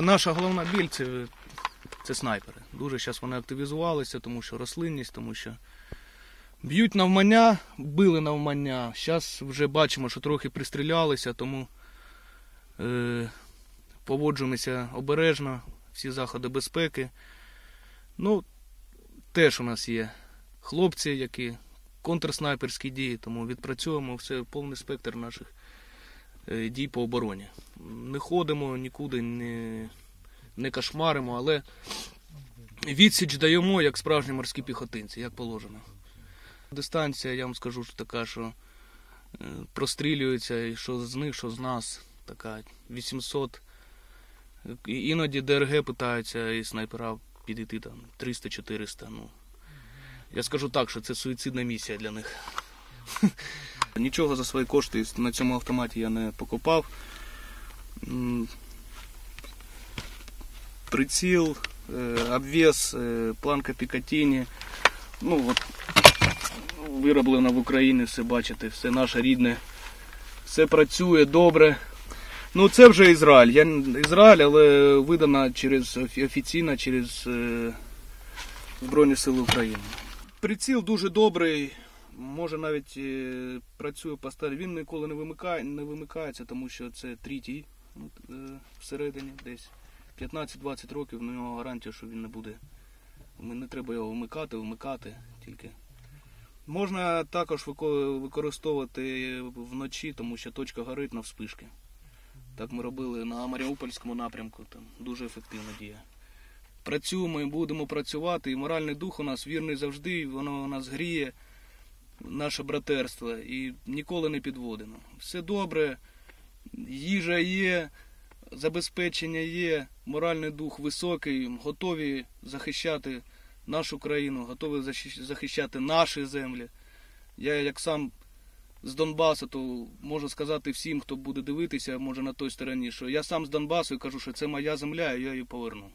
Наша головна біль це, це снайпери. Дуже зараз вони активізувалися, тому що рослинність, тому що б'ють навмання, били навмання. Зараз вже бачимо, що трохи пристрілялися, тому е, поводжуємося обережно, всі заходи безпеки. Ну, теж у нас є хлопці, які контрснайперські дії, тому відпрацьовуємо все повний спектр наших дій по обороні. Не ходимо нікуди, не, не кошмаримо, але відсіч даємо як справжні морські піхотинці, як положено. Дистанція, я вам скажу, що така, що е, прострілюється, і що з них, що з нас, така 800. Іноді ДРГ питаються і снайпера підійти там 300-400. Ну, я скажу так, що це суїцидна місія для них. Нічого за свої кошти на цьому автоматі я не покупав. Приціл, е, обвес, планка Пікатіні. Ну, от, вироблено в Україні, все бачите, все наше рідне. Все працює добре. Ну, це вже Ізраїль. Я Ізраїль, але видана через офіційно через е, Збройні Сили України. Приціл дуже добрий, може навіть е, працює по старі. Він ніколи не вимикає, не вимикається, тому що це третій ну, е, всередині десь. 15-20 років на нього гарантія, що він не буде. Не треба його вмикати, вмикати тільки. Можна також використовувати вночі, тому що точка горить на вспишки. Так ми робили на Маріупольському напрямку, там дуже ефективна дія. Працюємо і будемо працювати, і моральний дух у нас вірний завжди, воно нас гріє, наше братерство, і ніколи не підводимо. Все добре, їжа є, забезпечення є, моральний дух високий, готові захищати нашу країну, готові захищати наші землі. Я як сам з Донбасу, то можу сказати всім, хто буде дивитися, може на той стороні, що я сам з Донбасу і кажу, що це моя земля, і я її поверну.